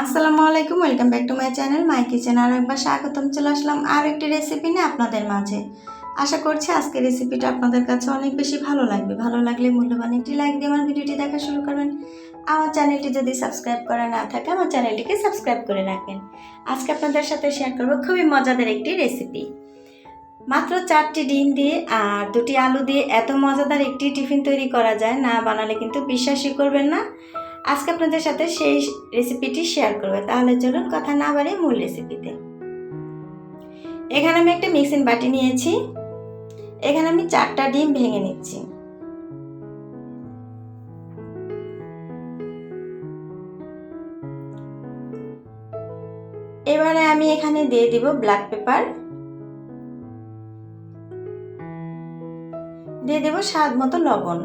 আসসালামু আলাইকুম welcome back to my channel my kitchen আর একবার স্বাগতম। চলে আসলাম আর একটি রেসিপি নিয়ে আপনাদের মাঝে। আশা করছি আজকের রেসিপিটা আপনাদের কাছে অনেক বেশি ভালো লাগবে। ভালো লাগলে মূল্যবান একটি লাইক দিয়ে আমার ভিডিওটি দেখা শুরু করবেন। আমার চ্যানেলটি যদি সাবস্ক্রাইব করা না থাকে, আমার চ্যানেলটিকে সাবস্ক্রাইব করে রাখবেন। আজকে আপনাদের সাথে শেয়ার করব খুবই মজাদার একটি রেসিপি মাত্র চারটি ডিম দিয়ে আর দুটি আলু দিয়ে এত মজাদার একটি টিফিন তৈরি করা যায়। না বানালে কিন্তু বিশ্বাসই করবেন না। আজকে আপনাদের সাথে সেই রেসিপিটি শেয়ার করবে। তাহলে চলুন কথা না বাড়িয়ে মূল রেসিপিতে এখানে আমি একটা মিক্সিং বাটি নিয়েছি। এখানে আমি চারটা ডিম ভেঙে নিচ্ছি। এবারে আমি এখানে দিয়ে দিব ব্ল্যাক পেপার দিয়ে দেব স্বাদ মতো লবণ।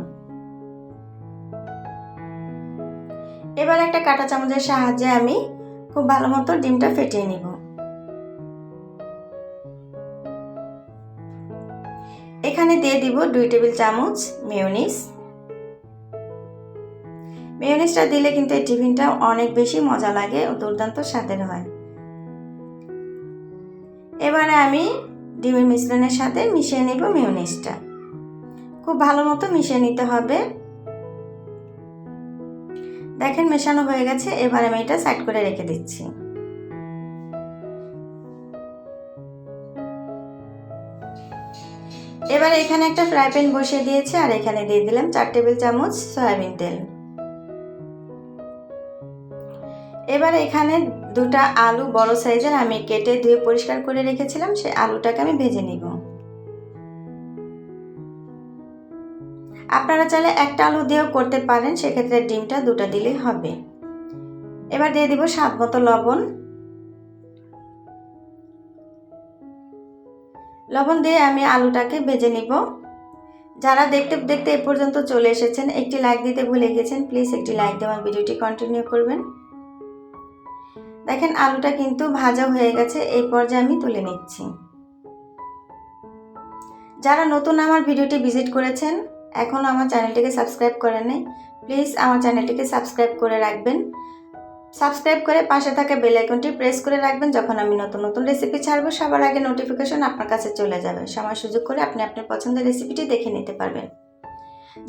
এবার একটা কাঁটা চামচের সাহায্যে আমি খুব ভালো মতো ডিমটা ফেটিয়ে নিব। এখানে দিয়ে দিব দুই টেবিল চামচ মেয়োনিস মেয়োনিসটা দিলে কিন্তু এই টিফিনটা অনেক বেশি মজা লাগে ও দুর্দান্ত স্বাদের হয়। এবারে আমি ডিমের মিশ্রণের সাথে মিশিয়ে নিব মেয়োনিসটা খুব ভালো মতো মিশিয়ে নিতে হবে। দেখেন মেশানো হয়ে গেছে, এবার আমি এটা সাইড করে রেখে দিচ্ছি। এবার এখানে একটা ফ্রাই প্যান বসিয়ে দিয়েছি, আর এখানে দিয়ে দিলাম চার টেবিল চামচ সয়াবিন তেল। এবার এখানে দুটা আলু বড় সাইজের আমি কেটে ধুয়ে পরিষ্কার করে রেখেছিলাম, সেই আলুটাকে আমি ভেজে নিব। আপনারা চাইলে একটা আলু দিয়েও করতে পারেন, সেক্ষেত্রে ডিমটা দুটা দিলেই হবে। এবার দিয়ে দিব স্বাদ মতো লবণ। লবণ দিয়ে আমি আলুটাকে ভেজে নিব। যারা দেখতে দেখতে এ পর্যন্ত চলে এসেছেন, একটি লাইক দিতে ভুলে গেছেন প্লিজ একটি লাইক আমার ভিডিওটি কন্টিনিউ করবেন। দেখেন আলুটা কিন্তু ভাজা হয়ে গেছে, এই পর্যায়ে আমি তুলে নিচ্ছি। যারা নতুন আমার ভিডিওটি ভিজিট করেছেন এখনও আমার চ্যানেলটিকে সাবস্ক্রাইব করেন নাই, প্লিজ আমার চ্যানেলটিকে সাবস্ক্রাইব করে রাখবেন। সাবস্ক্রাইব করে পাশে থাকা বেল আইকনটি প্রেস করে রাখবেন যখন আমি নতুন নতুন রেসিপি ছাড়বো, সবার আগে নোটিফিকেশন আপনার কাছে চলে যাবে। সময় সুযোগ করে আপনি আপনার পছন্দের রেসিপিটি দেখে নিতে পারবেন।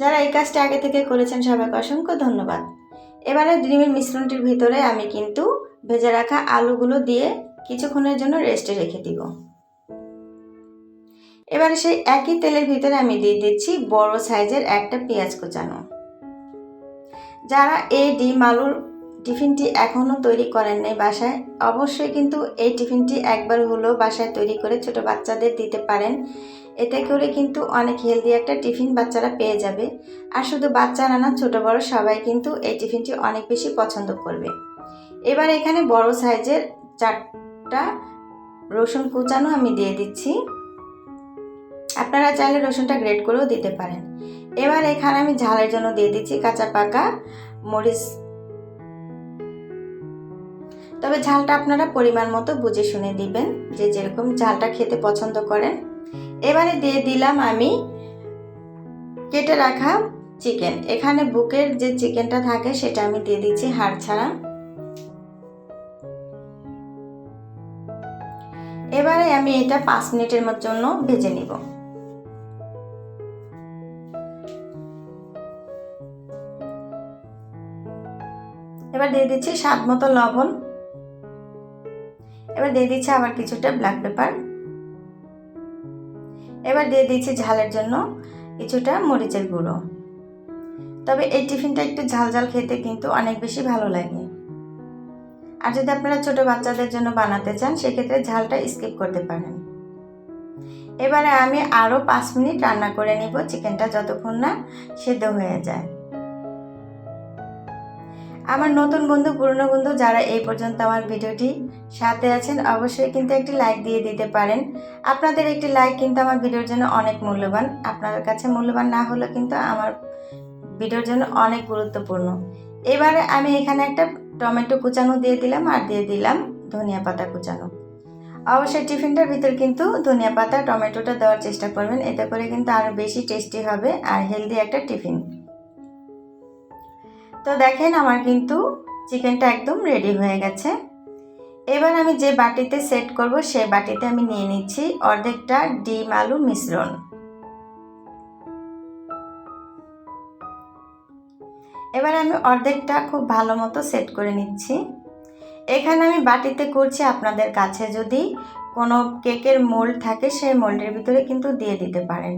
যারা এই কাজটি আগে থেকে করেছেন, সবাইকে অসংখ্য ধন্যবাদ। এবারে ডিমের মিশ্রণটির ভিতরে আমি কিন্তু ভেজে রাখা আলুগুলো দিয়ে কিছুক্ষণের জন্য রেস্টে রেখে দিব। এবারে সেই একই তেলের ভিতরে আমি দিয়ে দিচ্ছি বড় সাইজের একটা পেঁয়াজ কোচানো। যারা এই ডিম আলুর টিফিনটি এখনও তৈরি করেন নাই বাসায়, অবশ্যই কিন্তু এই টিফিনটি একবার হলেও বাসায় তৈরি করে ছোট বাচ্চাদের দিতে পারেন। এতে করে কিন্তু অনেক হেলদি একটা টিফিন বাচ্চারা পেয়ে যাবে। আর শুধু বাচ্চারা না, ছোট বড় সবাই কিন্তু এই টিফিনটি অনেক বেশি পছন্দ করবে। এবার এখানে বড় সাইজের চারটা রসুন কুচানো আমি দিয়ে দিচ্ছি। আপনারা চাইলে রসুনটা গ্রেট করেও দিতে পারেন। এবার এখানে আমি ঝালের জন্য দিয়ে দিচ্ছি কাঁচা পাকা মরিচ। তবে ঝালটা আপনারা পরিমাণ মতো বুঝে শুনে দিবেন যে যেরকম ঝালটা খেতে পছন্দ করেন। এবারে দিয়ে দিলাম আমি কেটে রাখা চিকেন। এখানে বুকের যে চিকেনটা থাকে সেটা আমি দিয়ে দিচ্ছি হাড় ছাড়া। এবারে আমি এটা পাঁচ মিনিটের জন্য ভেজে নিব। এবার দিয়ে দিচ্ছি স্বাদ মতো লবণ। এবার দিয়ে দিচ্ছি আবার কিছুটা ব্ল্যাক পেপার এবার দিয়ে দিচ্ছি ঝালের জন্য কিছুটা মরিচের গুঁড়ো। তবে এই টিফিনটা একটু ঝাল ঝাল খেতে কিন্তু অনেক বেশি ভালো লাগে। আর যদি আপনারা ছোট বাচ্চাদের জন্য বানাতে চান, সেক্ষেত্রে ঝালটা স্কিপ করতে পারেন। এবারে আমি আরও পাঁচ মিনিট রান্না করে নিব। চিকেনটা যতক্ষণ না সেদ্ধ হয়ে যায়। আমার নতুন বন্ধু, পুরনো বন্ধু যারা এই পর্যন্ত আমার ভিডিওটি সাথে আছেন, অবশ্যই কিন্তু একটি লাইক দিয়ে দিতে পারেন। আপনাদের একটি লাইক কিন্তু আমার ভিডিওর জন্য অনেক মূল্যবান। আপনাদের কাছে মূল্যবান না হলেও কিন্তু আমার ভিডিওর জন্য অনেক গুরুত্বপূর্ণ। এবারে আমি এখানে একটা টমেটো কুচানো দিয়ে দিলাম আর দিয়ে দিলাম ধনিয়া পাতা কুচানো। অবশ্যই টিফিনটার ভিতর কিন্তু ধনিয়া পাতা, টমেটোটা দেওয়ার চেষ্টা করবেন। এতে করে কিন্তু আরও বেশি টেস্টি হবে আর হেলদি একটা টিফিন। তো দেখেন আমার কিন্তু চিকেনটা একদম রেডি হয়ে গেছে। এবার আমি যে বাটিতে সেট করব সেই বাটিতে আমি নিয়ে নিচ্ছি অর্ধেকটা ডিম আলু মিশ্রণ। এবার আমি অর্ধেকটা খুব ভালো মতো সেট করে নিচ্ছি। এখানে আমি বাটিতে করছি আপনাদের কাছে যদি কোনো কেকের মোল্ড থাকে, সেই মোল্ডের ভিতরে কিন্তু দিয়ে দিতে পারেন।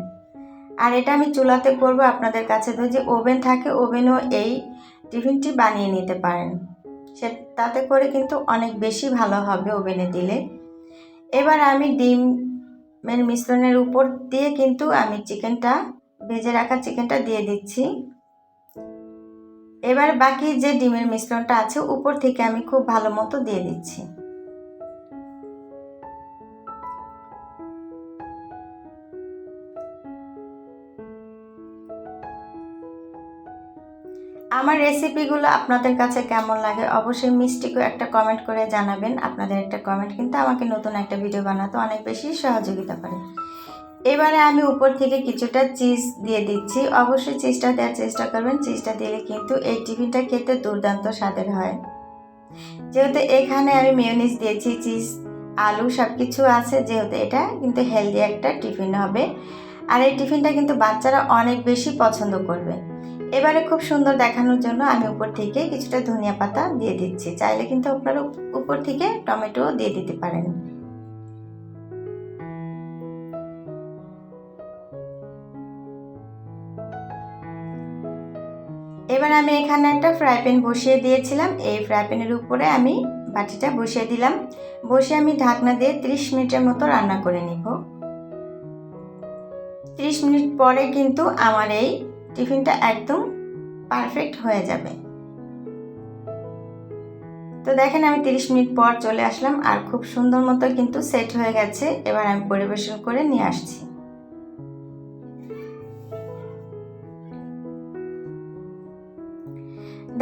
আর এটা আমি চুলাতে করব আপনাদের কাছে। তো যে ওভেন থাকে, ওভেনও এই টিফিনটি বানিয়ে নিতে পারেন। সে, তাতে করে কিন্তু অনেক বেশি ভালো হবে ওভেনে দিলে। এবার আমি ডিমের মিশ্রণের উপর দিয়ে কিন্তু আমি চিকেনটা, ভেজে রাখা চিকেনটা দিয়ে দিচ্ছি। এবার বাকি যে ডিমের মিশ্রণটা আছে, উপর থেকে আমি খুব ভালো মতো দিয়ে দিচ্ছি। আমার রেসিপিগুলো আপনাদের কাছে কেমন লাগে অবশ্যই মিষ্টিকে একটা কমেন্ট করে জানাবেন। আপনাদের একটা কমেন্ট কিন্তু আমাকে নতুন একটা ভিডিও বানাতে অনেক বেশি সহযোগিতা করে। এবারে আমি উপর থেকে কিছুটা চিজ দিয়ে দিচ্ছি। অবশ্যই চিজটা দেওয়ার চেষ্টা করবেন। চিজটা দিলে কিন্তু এই টিফিনটা খেতে দুর্দান্ত স্বাদের হয়। যেহেতু এখানে আমি মেয়নিজ দিয়েছি চিজ আলু সব কিছু আছে, যেহেতু এটা কিন্তু হেলদি একটা টিফিন হবে। আর এই টিফিনটা কিন্তু বাচ্চারা অনেক বেশি পছন্দ করবে। এবারে খুব সুন্দর দেখানোর জন্য আমি উপর থেকে কিছুটা ধনিয়া পাতা দিয়ে দিচ্ছি। চাইলে কিন্তু আপনারা উপর থেকে টমেটো দিয়ে দিতে পারেন। এবার আমি এখানে একটা ফ্রাই প্যান বসিয়ে দিয়েছিলাম। এই ফ্রাই প্যানের উপরে আমি বাটিটা বসিয়ে দিলাম। বসে আমি ঢাকনা দিয়ে 30 মিনিটের মতো রান্না করে নিব। 30 মিনিট পরে কিন্তু আমার এই টিফিনটা একদম পারফেক্ট হয়ে যাবে। তো দেখেন আমি 30 মিনিট পর চলে আসলাম আর খুব সুন্দর মতো কিন্তু সেট হয়ে গেছে। এবার আমি পরিবেশন করে নিয়ে আসছি।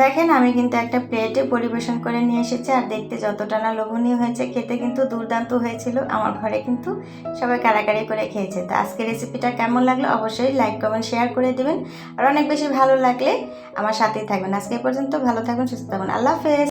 দেখেন, আমি কিন্তু একটা প্লেটে পরিবেশন করে নিয়ে এসেছি আর দেখতে যতটা না লোভনীয় হয়েছে, খেতে কিন্তু দুর্দান্ত হয়েছিল। আমার ঘরে কিন্তু সবাই কারাকারি করে খেয়েছে। তো আজকে রেসিপিটা কেমন লাগল অবশ্যই লাইক কমেন্ট শেয়ার করে দিবেন। আর অনেক বেশি ভালো লাগলে আমার সাথেই থাকবেন। আজকে পর্যন্ত ভালো থাকবেন সুস্থ থাকবেন আল্লাহ হাফেজ।